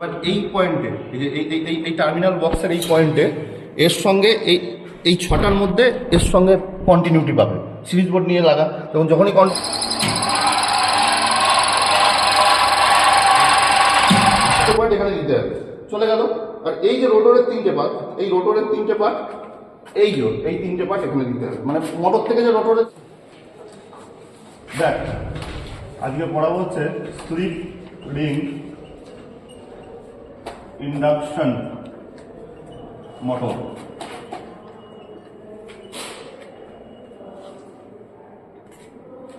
এবার এই পয়েন্টে এই যে এই, এই- টার্মিনাল বক্সের এই পয়েন্টে এর সঙ্গে এই এই ছটার মধ্যে এর সঙ্গে কন্টিনিউটি পাবে। সিরিজ বোর্ড নিয়ে লাগা। তখন যখনই কন এখানে দিতে হবে। চলে গেল। আর এই যে রোটরের তিনটে পার্ট এই রোটরের তিনটে পার্ট এই যে, এই তিনটে পার্ট এখানে দিতে হবে। মানে মোটর থেকে যে রোটরের দেখ, আজকে পড়াবো হচ্ছে slip ring induction motor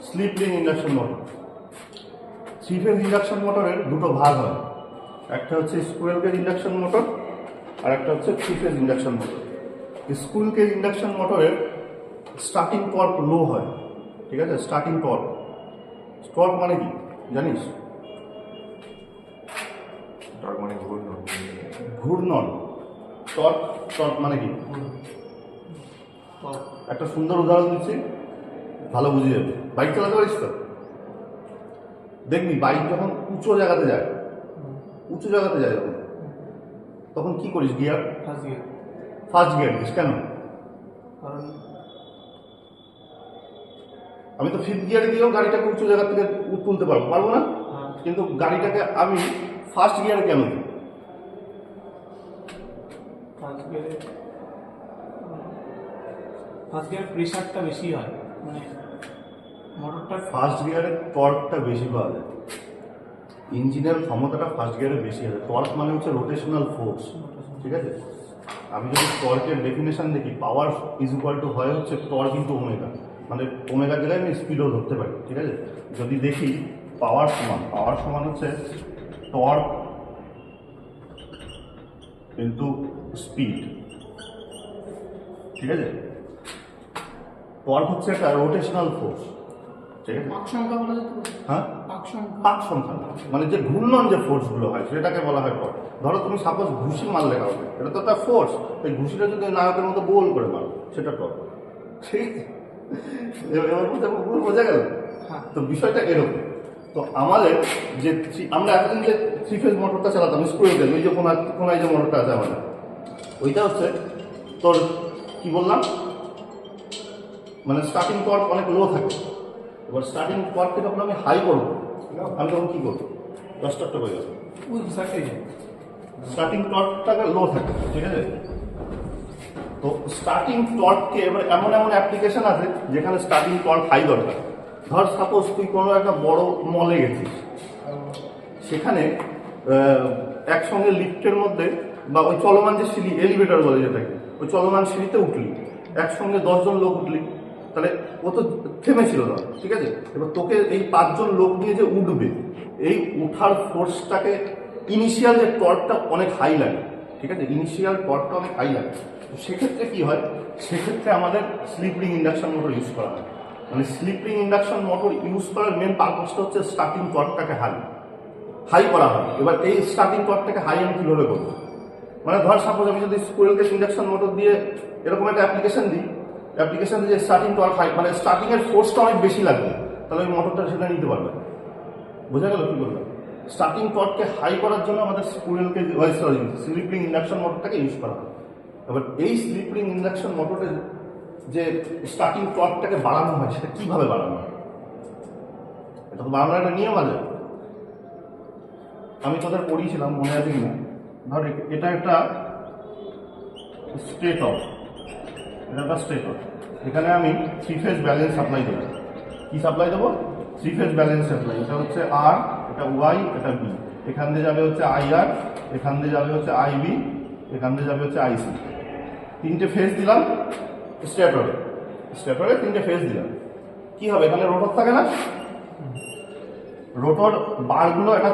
slip ring induction motor three phase induction মোটরের দুটো ভাগ হয়। একটা হচ্ছে স্কুয়েল কেজ ইন্ডাকশন মোটর আর একটা হচ্ছে three induction motor squirrel cage induction মোটরের স্টার্টিং টর্ক লো হয়। ঠিক আছে? স্টার্টিং টর্ক টর্ক মানে কি? জানিস? ঘূর্ণন। টর্ক টর্ক মানে কি? একটা সুন্দর উদাহরণ দিচ্ছি ভালো বুঝিয়ে যাবে। বাইক চালাতে পারিস তো? দেখবি বাইক যখন উঁচু জায়গাতে যায় উঁচু জায়গাতে যায় যখন তখন কি করিস gear? First gear first gear this কেন? কারণ আমি তো ফিফথ গিয়ারে দিয়েও গাড়িটাকে উঁচু জায়গা থেকে তুলতে পারব পারব না? হ্যাঁ, কিন্তু গাড়িটাকে আমি ফার্স্ট গিয়ারে কেন দিই গিয়ারে ফার্স্ট গিয়ার প্রেশারটা বেশি হয় মানে মোটরটা ফার্স্ট গিয়ারের টর্কটা বেশি পাওয়া যায়। ইঞ্জিনের ক্ষমতাটা ফার্স্ট গিয়ারে বেশি আছে। টর্ক মানে হচ্ছে রোটেশনাল ফোর্স ঠিক আছে? আমি যদি টর্কের ডেফিনেশন দেখি পাওয়ার ইজ ইকুয়াল টু হয় হচ্ছে টর্ক ইন্টু ওমেগা মানে ওমেগার জায়গায় আমি স্পিডও ধরতে পারি, ঠিক আছে? যদি দেখি পাওয়ার সমান পাওয়ার সমান হচ্ছে টর্ক কিন্তু স্পিড ঠিক আছে? টর্ক হচ্ছে একটা রোটেশনাল ফোর্স ঠিক পাক সংখ্যা বলা হ্যাঁ? পাক সংখ্যা। পাক সংখ্যা মানে যে ঘূর্ণন যে ফোর্সগুলো হয় সেটাকে বলা হয় টর্ক ধরো তুমি সাপোজ ঘুষি মারলে কাউকে এটা তো একটা ফোর্স এই ঘুষিটা যদি নায়কের মতো গোল করে মারো সেটা টর্ক ঠিক? আছে? বোঝা- গেল? হ্যাঁ। তো বিষয়টা এরকম। তো আমাদের যে আমরা এতদিন যে থ্রি ফেজ মোটরটা চালাতাম স্কুলে ওই যে কোনায় কোনায় যে মোটরটা আছে আমাদের ওইটা হচ্ছে তোর কি বললাম? মানে স্টার্টিং টর্ক অনেক লো থাকে। এবার স্টার্টিং টর্ককে যখন আমি হাই করব, আমি তখন কি করব? দশ টর্কটা করে যাব। স্টার্টিং টর্কটাকে লো থাকে, ঠিক আছে? তো স্টার্টিং টর্ককে এবার এমন এমন অ্যাপ্লিকেশন আছে যেখানে স্টার্টিং টর্ক হাই দরকার। ধর সাপোজ তুই কোনো একটা বড় মলে গেছিস। সেখানে একসঙ্গে লিফটের মধ্যে বা ওই চলমান যে সিঁড়ি এলিভেটর বলে যেটাকে, ওই চলমান সিঁড়িতে উঠলি। একসঙ্গে দশজন লোক উঠলি। তাহলে ও তো থেমেছিল না, ঠিক আছে? এবার তোকে এই পাঁচজন লোক নিয়ে যে উঠবে, এই উঠার ফোর্সটাকে ইনিশিয়াল যে টর্কটা অনেক হাই লাগে, ঠিক আছে? ইনিশিয়াল টর্কটা অনেক হাই লাগে। তো সেক্ষেত্রে কী হয়? সেক্ষেত্রে আমাদের স্লিপিং ইন্ডাকশন মোটর ইউজ করা হয়। মানে স্লিপিং ইন্ডাকশন মোটর ইউজ করার মেন পারপাসটা হচ্ছে স্টার্টিং টর্কটাকে হাই হাই করা হয়। এবার এই স্টার্টিং টর্কটাকে হাই আমি কীভাবে করব? মানে ধর সাপোজ আমি যদি স্কুয়েল কেস ইন্ডাকশন মোটর দিয়ে এরকম একটা অ্যাপ্লিকেশন দিই অ্যাপ্লিকেশন দিয়ে স্টার্টিং টর্ক হাই মানে স্টার্টিং এর ফোর্সটা অনেক বেশি লাগবে, তাহলে ওই মোটরটা সেটা নিতে পারবে। বোঝা গেল কি বললাম? স্টার্টিং টর্ককে হাই করার জন্য আমাদের স্কুয়েলকে সরি স্লিপিং ইন্ডাকশন মোটরটাকে ইউজ করা হয়। এবার এই স্লিপিং ইন্ডাকশন মোটরের যে স্টার্টিং টর্কটাকে বাড়ানো হয়, সেটা কীভাবে বাড়ানো হয়? এটা তো বাড়ানোর একটা নিয়ম আছে। আমি তোদের পড়িয়েছিলাম, মনে আছে কিনা? ধর এটা একটা স্টেট অফ এটা একটা স্টেট অফ এখানে আমি থ্রি ফেজ ব্যালেন্স সাপ্লাই দেবো। কি সাপ্লাই দেবো? থ্রি ফেজ ব্যালেন্স সাপ্লাই এটা হচ্ছে আর এটা ওয়াই এটা বি এখান দিয়ে যাবে হচ্ছে আই আর এখান দিয়ে যাবে হচ্ছে আই বি এখান দিয়ে যাবে হচ্ছে আইসি তিনটে ফেজ দিলাম স্টেটরে স্টেটরে তিনটে ফেজ দিলাম। কি হবে? এখানে রোটর থাকে না? রোটর বারগুলো একটা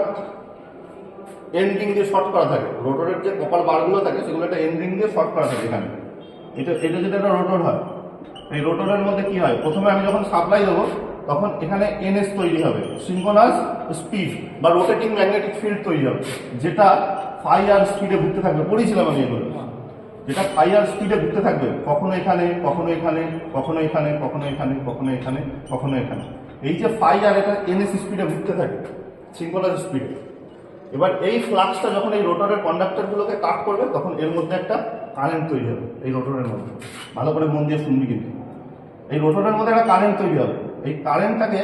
এন্ডিং দিয়ে শর্ট করা থাকে রোটরের যে কপাল বারগুলো থাকে, সেগুলো একটা এন্ডিং দিয়ে শর্ট করা থাকে এখানে। এটা এটা যেটা একটা রোটর হয়, এই রোটরের মধ্যে কি হয়? প্রথমে আমি যখন সাপ্লাই দেবো, তখন এখানে এনএস তৈরি হবে। সিঙ্কোনাস স্পিড বা রোটেটিং ম্যাগনেটিক ফিল্ড তৈরি হবে। যেটা ফাই আর স্পিডে ঘুরতে থাকবে। পড়েছিলাম আমি এগুলো। যেটা ফাই আর স্পিডে ঘুরতে থাকবে। কখনো এখানে কখনো এখানে কখনো এখানে কখনো এখানে কখনো এখানে কখনো এখানে। এই যে ফাই আর এটা এনএস স্পিডে ঘুরতে থাকে সিঙ্কোনাস স্পিডে এবার এই ফ্লাক্সটা যখন এই রোটরের কন্ডাক্টরগুলোকে কাট করবে, তখন এর মধ্যে একটা কারেন্ট তৈরি হবে, এই রোটরের মধ্যে। ভালো করে মন দিয়ে শুনবি কিন্তু। এই রোটরের মধ্যে একটা কারেন্ট তৈরি হবে। এই কারেন্টটাকে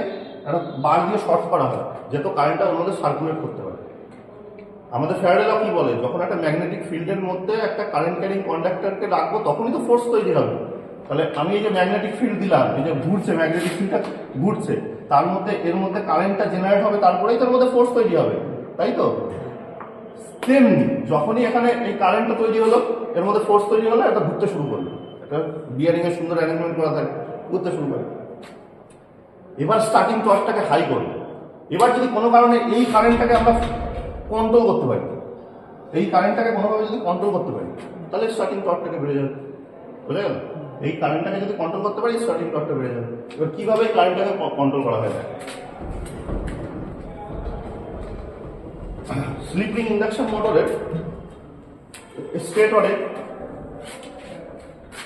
একটা বার দিয়ে শর্ট করা হয়, যেহেতু কারেন্টটা ওর মধ্যে সার্কুলেট করতে পারে। আমাদের ফ্যারাডে ল কি বলে? যখন একটা ম্যাগনেটিক ফিল্ডের মধ্যে একটা কারেন্ট ক্যারিং কন্ডাক্টরকে রাখব, তখনই তো ফোর্স তৈরি হবে। তাহলে আমি এই যে ম্যাগনেটিক ফিল্ড দিলাম, এই যে ঘুরছে ম্যাগনেটিক ফিল্ডটা ঘুরছে, তার মধ্যে, এর মধ্যে কারেন্টটা জেনারেট হবে, তারপরেই তার মধ্যে ফোর্স তৈরি হবে। তাই তো? তেমনি যখনই এখানে এই কারেন্টটা তৈরি হলো, এর মধ্যে ফোর্স তৈরি হলো, এটা ঘুরতে শুরু করল। এটা বিয়ারিং এর সুন্দর অ্যারেঞ্জমেন্ট করা থাকে, ঘুরতে শুরু করে। এবার স্টার্টিং টর্চটাকে হাই করবে। এবার যদি কোনো কারণে এই কারেন্টটাকে আমরা কন্ট্রোল করতে পারি, এই কারেন্টটাকে কোনোভাবে যদি কন্ট্রোল করতে পারি, তাহলে স্টার্টিং টর্চটাকে বেড়ে যাবে। বুঝে গেল? এই কারেন্টটাকে যদি কন্ট্রোল করতে পারি স্টার্টিং টর্চটা বেড়ে যাবে। এবার কীভাবে কারেন্টটাকে কন্ট্রোল করা হয়? দেখ স্লিপিং ইন্ডাকশন মোটরের স্টেটরে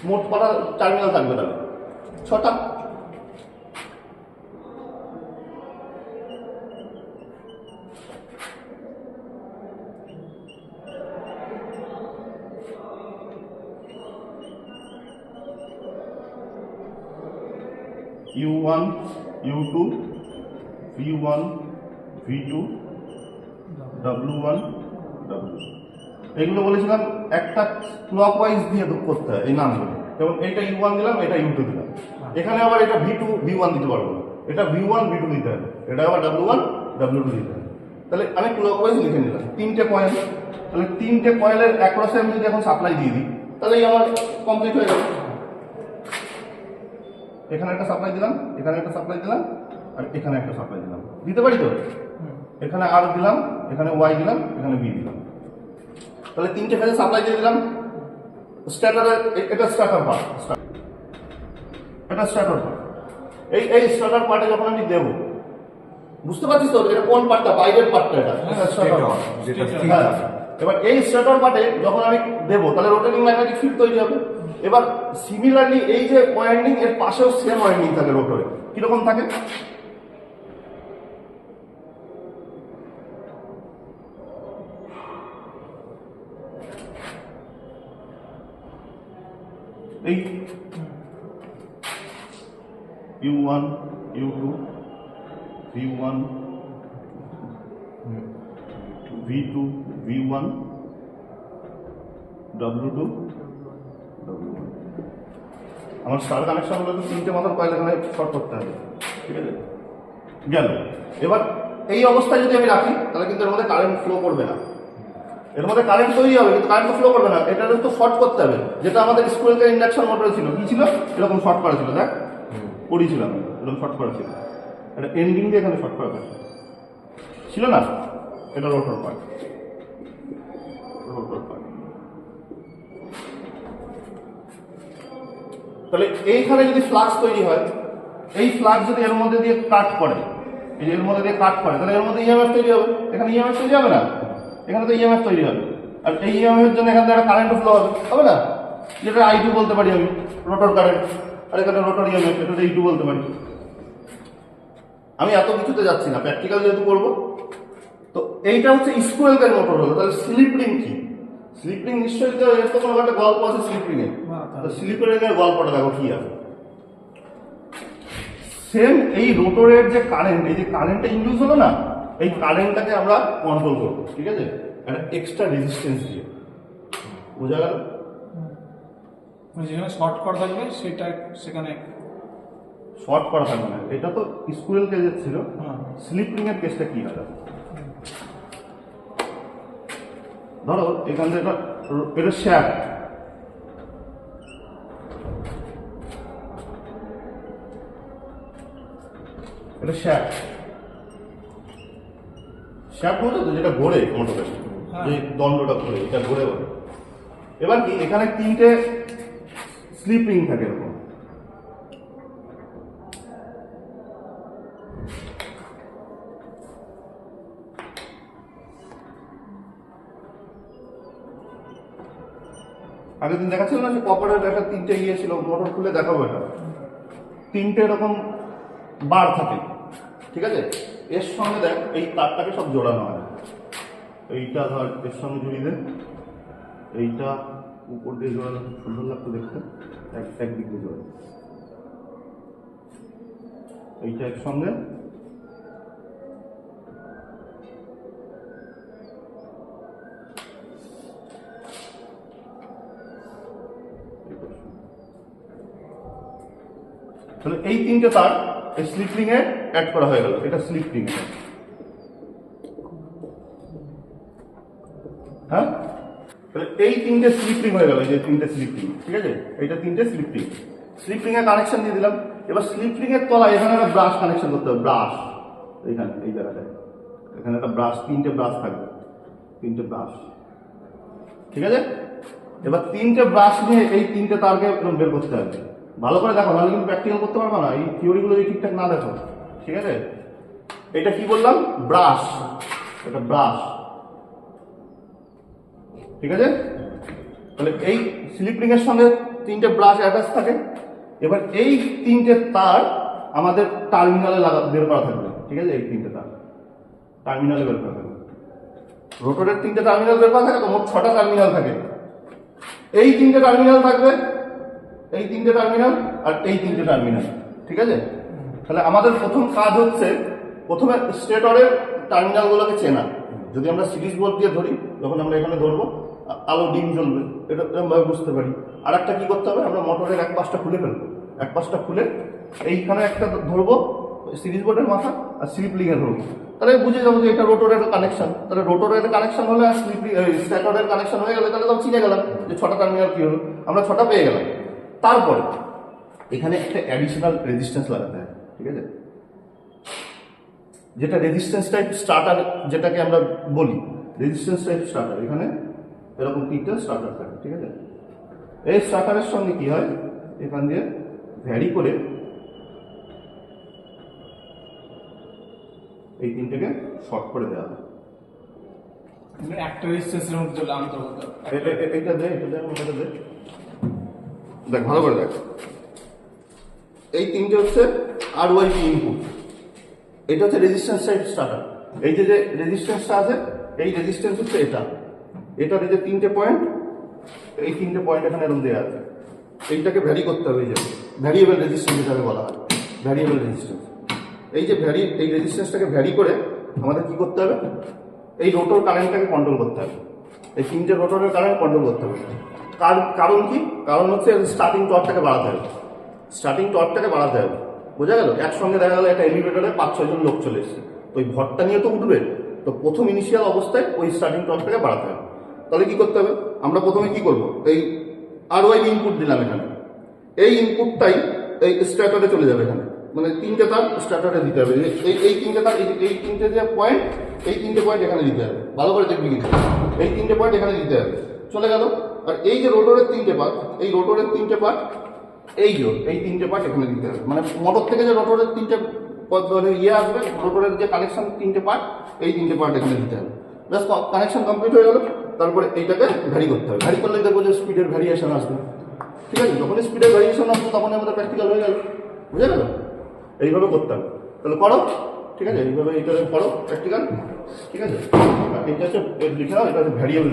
মোট কটা টার্মিনাল থাকবে তাহলে? ছটা। U one, U two, V one, V two W one W এগুলো বলেছিলাম একটা ক্লক ওয়াইজ দিয়ে করতে হয়, এই নামগুলো যেমন এটা ইউ ওয়ান দিলাম, এটা ইউ টু দিলাম। এখানে আবার এটা ভি টু ভি ওয়ান দিতে পারব না। এটা ভি ওয়ান ভি টু দিতে হবে। এটা আবার ডাব্লু ওয়ান ডাব্লু টু দিতে হবে। তাহলে আমি ক্লক ওয়াইজ লিখে নিলাম, তিনটে কয়েল তাহলে তিনটে কয়েলের অ্যাক্রসে আমি যদি এখন সাপ্লাই দিয়ে দিই, তাহলেই আমার কমপ্লিট হয়ে যাবে। এখানে একটা সাপ্লাই দিলাম, এখানে একটা সাপ্লাই দিলাম, আর এখানে একটা সাপ্লাই দিলাম। দিতে পারি তো? এখানে আর দিলাম এখানে ওয়াই দিলাম এখানে বি দিলাম। তাহলে তিনটে ফেজে সাপ্লাই দিয়ে দিলাম। স্ট্যাটারের এটা স্ট্যাটার পার্ট এটা স্ট্যাটার পার্ট এই এই স্ট্যাটার পার্টে যখন আমি দেবো বুঝতে পারছিস তো এটা কোন পার্টটা বাইরের পার্টটা এটা? এটা স্ট্যাটার পার্ট যেটা হ্যাঁ। এবার এই স্ট্যাটার পার্টে যখন আমি দেবো তাহলে রোটেটিং ম্যাগনেটিক ফিল্ড তৈরি হবে। এবার সিমিলারলি এই যে ওয়াইন্ডিং এর পাশেও সেম ওয়াইন্ডিং থাকে রোটরে কীরকম থাকে? এই U one U two V one V two V one W two W one আমার স্টার কানেকশন তো তিনটে মতন কয়েল এখানে শর্ট করতে হবে। ঠিক আছে? গেল। এবার এই অবস্থায় যদি আমি রাখি, তাহলে কিন্তু এর মধ্যে কারেন্ট ফ্লো করবে না। এর মধ্যে কারেন্ট তৈরি হবে, কিন্তু কারেন্ট ফ্লো করবে না। এটা তো শর্ট করতে হবে। যেটা আমাদের স্কুলের ইন্ডাকশন মোটরে ছিল। কি ছিল? এরকম শর্ট করা ছিল, দেখ। পড়িয়েছিলাম এরকম শর্ট করা ছিল। এটা এন্ডিং দিয়ে এখানে শর্ট করা ছিল না? এটা রোটর পার্ট রোটর পার্ট তাহলে এইখানে যদি ফ্লাক্স তৈরি হয়, এই ফ্লাক্স যদি এর মধ্যে দিয়ে কাট করে এর মধ্যে দিয়ে কাট করে, তাহলে এর মধ্যে ইএমএফ তৈরি হবে। এখানে ইএমএফ তৈরি হবে না? এখানে তো ইএমএফ তৈরি হবে। আর এই ইএমএফ এর জন্য এখান থেকে একটা কারেন্ট ফ্লো হবে। হবে না? যেটা আই টু বলতে পারি আমি রোটর কারেন্ট আর এখানে রোটর ইএমএফ এটা এই টু বলতে পারি। আমি এত কিছুতে যাচ্ছি না প্র্যাকটিক্যাল যেহেতু করব। তো এইটা হচ্ছে স্কুয়েলকার মোটর হলো। তাহলে স্লিপ রিং কি? স্লিপ রিং নিশ্চয়ই তো এর তো কোনো একটা গল্প আছে স্লিপ রিং এর। হ্যাঁ, তো স্লিপ রিং এর গল্পটা দেখো কি আছে। সেম এই রোটরের যে কারেন্ট এই যে কারেন্টটা ইনডিউস হলো না? এই কারেন্টটাকে আমরা কন্ট্রোল করব ঠিক আছে? একটা এক্সট্রা রেজিস্ট্যান্স দিয়ে। বোঝা গেল? মানে যেখানে শর্ট করা থাকবে সেটা সেখানে শর্ট করা থাকবে না। এটা তো স্কুয়েল কেজের ছিল। স্লিপ রিং এর কেসটা কি হয় ধরো এখান থেকে এটা- এটা শ্যাফট এটা শ্যাফট শ্যাফট বলতে তো যেটা ঘোরে মোটরে হ্যাঁ। যে দণ্ডটা ঘোরে এটা ঘোরে বলে। এবার কি এখানে তিনটে স্লিপ রিং থাকে এরকম। আগের দিন দেখাচ্ছিল না যে কপারের একটা তিনটে ইয়ে ছিল মোটর খুলে দেখাবো এটা। তিনটে এরকম বার থাকে ঠিক আছে? এর সঙ্গে দেখ, এই তারটাকে সব জোড়ানো হয়। এইটা ধর, এর সঙ্গে জুড়ি দে। এইটা উপর দিয়ে জোড়ালে খুব সুন্দর লাগতো দেখতে। এক একদিক দিয়ে জোড়া এইটা একসঙ্গে তাহলে এই তিনটে তার এই স্লিপ রিং এ অ্যাড করা হয়ে গেল, এটা স্লিপটিং হ্যাঁ? তাহলে এই তিনটে স্লিপ রিং হয়ে গেল যে তিনটে স্লিপটিং ঠিক আছে? এইটা তিনটে স্লিপ রিং স্লিপ কানেকশন দিয়ে দিলাম। এবার স্লিপ রিং এর তলায় এখানে একটা ব্রাশ কানেকশন করতে হবে ব্রাশ এইখানে, এই জায়গাটায়। এখানে একটা ব্রাশ তিনটে ব্রাশ থাকবে। তিনটে ব্রাশ ঠিক আছে? এবার তিনটে ব্রাশ নিয়ে এই তিনটে তারকে বের করতে হবে। ভালো করে দেখো নাহলে কিন্তু প্র্যাকটিক্যাল করতে পারব না। এই থিওরিগুলো যদি ঠিকঠাক না দেখো, ঠিক আছে? এটা কি বললাম? ব্রাশ এটা ব্রাশ ঠিক আছে? তাহলে এই স্লিপ রিং এর সঙ্গে তিনটে ব্রাশ অ্যাটাচ থাকে। এবার এই তিনটে তার আমাদের টার্মিনালে লাগা বের করা থাকবে। ঠিক আছে? এই তিনটে তার। টার্মিনালে বের করা থাকবে। রোটরের তিনটে টার্মিনাল বের করা থাকে, তো মোট ছটা টার্মিনাল থাকে। এই তিনটে টার্মিনাল থাকবে এই তিনটে টার্মিনাল আর এই তিনটে টার্মিনাল ঠিক আছে? তাহলে আমাদের প্রথম কাজ হচ্ছে প্রথমে স্টেটরের টার্মিনালগুলোকে চেনা। যদি আমরা সিরিজ বোর্ড দিয়ে ধরি তখন আমরা এখানে ধরবো, আলো ডিম জ্বলবে, এটা এরকমভাবে বুঝতে পারি। আর একটা কি করতে হবে? আমরা মোটরের এক পাশটা খুলে ফেলব। এক পাশটা খুলে এইখানে একটা ধরবো সিরিজ বোর্ডের মাথা আর স্লিপ লিঙে ধরবো। তাহলে বুঝে যাব যে এটা রোটরের কানেকশন তাহলে রোটরের কানেকশন হলে আর স্লিপ স্ট্যাটরের কানেকশন হয়ে গেলে তাহলে তো চিনে গেলাম যে ছটা টার্মিনাল কী হলো। আমরা ছটা পেয়ে গেলাম। তারপরে এখানে একটা অ্যাডিশনাল রেজিস্ট্যান্স লাগাতে হয় ঠিক আছে? যেটা রেজিস্ট্যান্স টাইপ স্টার্টার যেটাকে আমরা বলি রেজিস্ট্যান্স টাইপ স্টার্টার এখানে এরকম তিনটা স্টার্টার থাকে ঠিক আছে? এই স্টার্টারের সঙ্গে কি হয়? এখান দিয়ে ভ্যারি করে এই তিনটাকে শর্ট করে দেওয়া হয়। একটা রেজিস্ট্যান্সের মধ্যে চলে অন্তর্গত এ- এ- এ- এইটা দে এটা দেয় এটা দে। দেখ, ভালো করে দেখ। এই তিনটে হচ্ছে আর ওয়াই পি ইনপুট এটা হচ্ছে রেজিস্ট্যান্স টাইপ স্টার্টার এই যে যে রেজিস্ট্যান্সটা আছে, এই রেজিস্ট্যান্স হচ্ছে এটা। এটার এই যে তিনটে পয়েন্ট এই তিনটে পয়েন্ট এখানে এরকম দেওয়া আছে। এইটাকে ভ্যারি করতে হবে এই যে। ভ্যারিয়েবল রেজিস্ট্যান্স হিসাবে বলা হয়। ভ্যারিয়েবল রেজিস্ট্যান্স এই যে ভ্যারি এই রেজিস্ট্যান্সটাকে ভ্যারি করে আমাদের কি করতে হবে? এই রোটর কারেন্টটাকে কন্ট্রোল করতে হবে। এই তিনটে রোটরের কারেন্ট কন্ট্রোল করতে হবে। কার- কারণ কি? কারণ হচ্ছে স্টার্টিং টর্কটাকে বাড়াতে হবে। স্টার্টিং টর্কটাকে বাড়াতে হবে। বোঝা গেল? একসঙ্গে দেখা গেলো একটা এলিভেটরে পাঁচ, ছয়জন লোক চলে এসেছে। তো ওই ভরটা নিয়ে তো উঠবে। তো প্রথম ইনিশিয়াল অবস্থায় ওই স্টার্টিং টর্কটাকে বাড়াতে হবে। তাহলে কি করতে হবে? আমরা প্রথমে কি করব? এই আর ওয়াই ইনপুট দিলাম এখানে। এই ইনপুটটাই এই স্ট্যাটারে চলে যাবে এখানে। মানে তিনটে তার স্ট্যাটারে দিতে হবে। এই- এই তিনটে তার, এই তিনটে যে পয়েন্ট এই তিনটে পয়েন্ট এখানে দিতে হবে। ভালো করে দেখবি কিন্তু। এই তিনটে পয়েন্ট এখানে দিতে হবে। চলে গেল। আর এই যে রোটরের তিনটে পার্ট, এই রোটরের তিনটে পার্ট, এই যে এই তিনটে পার্ট এখানে দিতে হবে। মানে মোটর থেকে যে রোটরের তিনটে ইয়ে আসবে, রোটরের যে কানেকশন তিনটে পার্ট, এই তিনটে পার্ট এখানে দিতে হবে। ব্যাস কানেকশন কমপ্লিট হয়ে গেল। তারপরে এইটাকে ভ্যারি করতে হবে। ভ্যারি করলে দেখব যে স্পিডের ভ্যারিয়েশন আসবে। ঠিক আছে? যখন স্পিডের ভ্যারিয়েশন আসবে তখন আমাদের প্র্যাকটিক্যাল হয়ে গেল। বুঝে গেল? এইভাবে করতে হবে। তাহলে করো। ঠিক আছে? এইভাবে এইটা করো প্র্যাকটিক্যাল ঠিক আছে? এটা হচ্ছে লিখে এটা হচ্ছে ভ্যারিয়েবল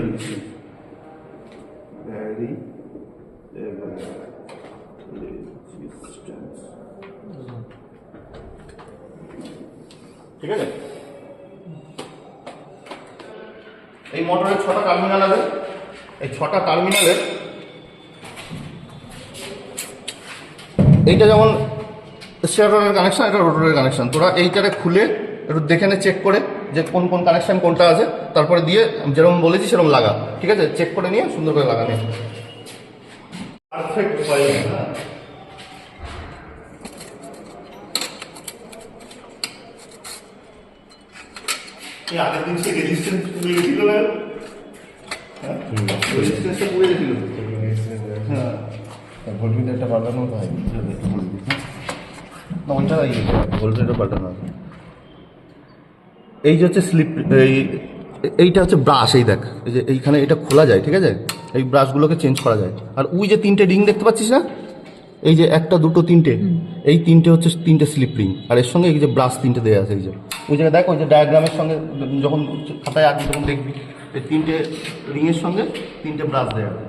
রেজিস্ট্যান্স ঠিক আছে? এই মোটরের ছটা টার্মিনাল আছে। এই ছটা টার্মিনালের এইটা যেমন স্টেটরের কানেকশন এটা রোটরের কানেকশন তোরা এইটারে খুলে একটু দেখে নে চেক করে। যে কোন কোন কানেকশন কোনটা আছে তারপরে দিয়ে যেরকম বলেছি সেরকম লাগা। ঠিক আছে? চেক করে নিয়ে সুন্দর করে লাগা নিয়ে। পারফেক্ট এই আগের দিন সে রেজিস্ট্যান্স পুড়ে গেছিল না? হ্যাঁ? পুড়ে গেছিল। হ্যাঁ। পাল্টানো হয়। না ওইটা পাল্টানো আছে এই যে হচ্ছে স্লিপ এই এইটা হচ্ছে ব্রাশ এই দেখ এই যে এইখানে এটা খোলা যায় ঠিক আছে? এই ব্রাশগুলোকে চেঞ্জ করা যায়। আর ওই যে তিনটে রিং দেখতে পাচ্ছিস না? এই যে একটা দুটো তিনটে এই তিনটে হচ্ছে তিনটে স্লিপ রিং আর এর সঙ্গে এই যে ব্রাশ তিনটে দেওয়া আছে এই যে। ওই জায়গায় দেখো ওই যে ডায়াগ্রামের সঙ্গে যখন খাতায় আঁকবি তখন দেখবি এই তিনটে রিংয়ের সঙ্গে তিনটে ব্রাশ দেওয়া আছে।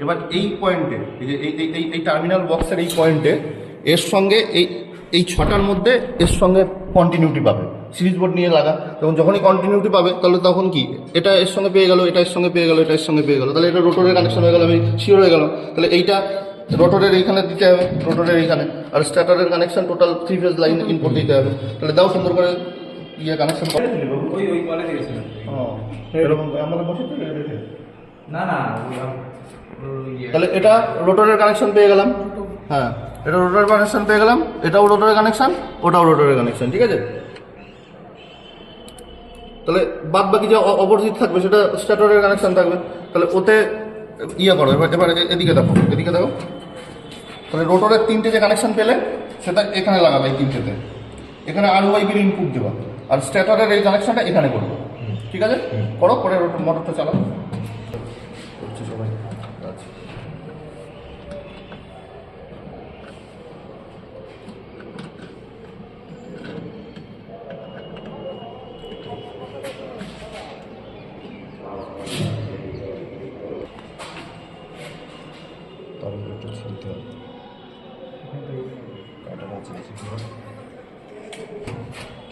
এবার এই পয়েন্টে এই যে এই এই- এই এই টার্মিনাল বক্সের এই পয়েন্টে এর সঙ্গে এই এই ছটার মধ্যে এর সঙ্গে কন্টিনিউটি পাবে। সিরিজ বোর্ড নিয়ে লাগা। তখন যখনই কন্টিনিউটি পাবে তাহলে তখন কি? এটা এর সঙ্গে পেয়ে গেল এটা এর সঙ্গে পেয়ে গেল এটা এর সঙ্গে পেয়ে গেল। তাহলে এটা রোটরের কানেকশন হয়ে গেল আমি শিওর হয়ে গেলাম। তাহলে এইটা রোটরের এইখানে দিতে হবে রোটরের এইখানে। আর স্ট্যাটারের connection total three phase line input দিতে হবে। তাহলে দাও সুন্দর করে ইয়ে কানেকশন করে ওই ওই কলে দিয়েছিলাম এরকম আমাদের বসে না না ইয়ে- তাহলে এটা রোটরের কানেকশন পেয়ে গেলাম। হ্যাঁ এটা রোটরের কানেকশন পেয়ে গেলাম এটাও রোটরের কানেকশন ওটাও রোটরের কানেকশন ঠিক আছে? তাহলে বাদ বাকি যে অপোজিট থাকবে সেটা স্ট্যাটরের কানেকশন থাকবে। তাহলে ওতে ইয়ে করো এবার এবার এদিকে দেখো এদিকে দেখো। তাহলে রোটরের তিনটে যে কানেকশন পেলে সেটা এখানে লাগাবে এই তিনটেতে। এখানে আর ওয়াই ওয়াইবির ইনপুট দেওয়া আর স্ট্যাটরের এই কানেকশনটা এখানে করব। ঠিক আছে? করো পরে রোটর মোটরটা চালাও।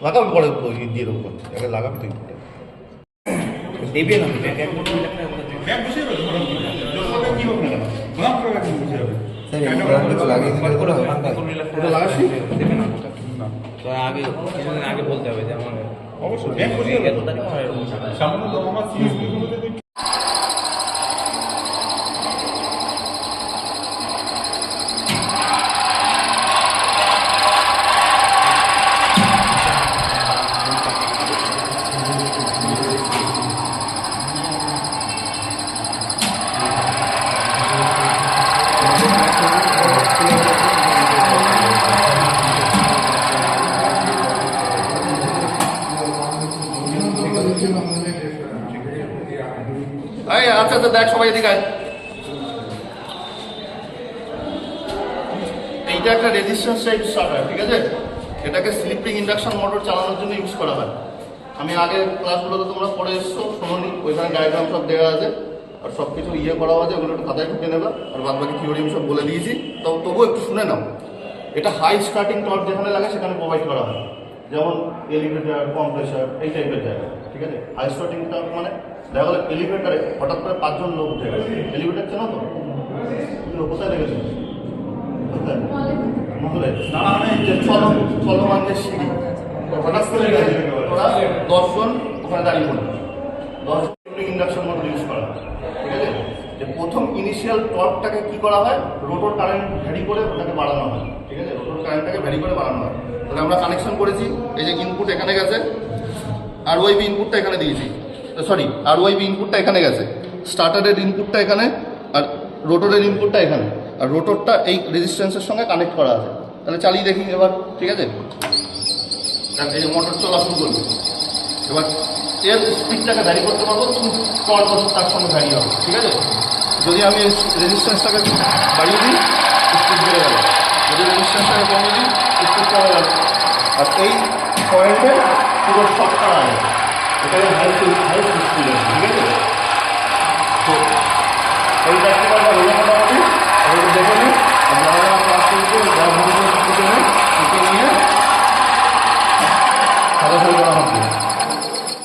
লাগাবি পরে দেবো বলছি। আগে লাগাবি তুই দেবে না দেবে আগে বলতে হবে যে আমার অবশ্যই ব্যাগ বসিয়ে এত তারিখ আমার এরকম টাকা। এই আচ্ছা আচ্ছা দেখ, সবাই এদিকে। এইটা একটা রেজিস্ট্যান্স টাইপ স্টার্টার ঠিক আছে? এটাকে স্লিপিং ইন্ডাকশন মোটর চালানোর জন্য ইউজ করা হয়। আমি আগের ক্লাসগুলোতে তোমরা পড়ে এসছো, শোনোনি, ওইখানে ডায়াগ্রাম সব দেওয়া আছে, আর সব কিছু ইয়ে করা আছে, ওগুলো একটু খাতায় ঢুকে নেবে, আর বাদ বাকি থিওরি আমি সব বলে দিয়েছি। তো তবুও একটু শুনে নাও। এটা হাই স্টার্টিং টর্ক যেখানে লাগে, সেখানে প্রোভাইড করা হয়। যেমন এলিভেটার কম্প্রেসার এই টাইপের জায়গা ঠিক আছে? হাই স্টার্টিং মানে দেখা গেলো এলিভেটারে হঠাৎ করে পাঁচজন লোক উঠে গেছে এলিভেটার চেনো তো? কোথায় যে সিঁড়ি। হঠাৎ করে ওখানে দাঁড়িয়ে ইন্ডাকশন ইউজ করা ঠিক আছে? যে প্রথম ইনিশিয়াল কি করা হয়? রোটর কারেন্ট ভ্যারি করে ওটাকে বাড়ানো হয়। ঠিক আছে? রোটর কারেন্টটাকে ভ্যারি করে বাড়ানো হয়। আমরা কানেকশন করেছি। এই যে ইনপুট এখানে গেছে। আর ওয়াইবি ইনপুটটা এখানে দিয়েছি। সরি আর ওয়াইবি ইনপুটটা এখানে গেছে। স্টার্টারের ইনপুটটা এখানে, আর রোটরের ইনপুটটা এখানে। আর রোটরটা এই রেজিস্ট্যান্সের সঙ্গে কানেক্ট করা আছে। তাহলে চালিয়ে দেখি এবার, ঠিক আছে? এই মোটর চলা শুরু করবে। এবার এর স্পিডটাকে ভ্যারি করতে পারব পর বছর তার সঙ্গে ভ্যারি হবে, ঠিক আছে? যদি আমি রেজিস্ট্যান্সটাকে বাড়িয়ে দিই স্পিড বেড়ে গেল যদি রেজিস্ট্যান্সটাকে কমিয়ে দিই স্পিড কমে গেল আর এই পয়েন্টে পুরো সবটা আয় এখানে হাই হাই স্টুডেন্ট ঠিক আছে? তো এই প্র্যাকটিক্যালটা হলো মোটামুটি দেখে নিই আমরা ক্লাস করছি গ্রাম নিয়ে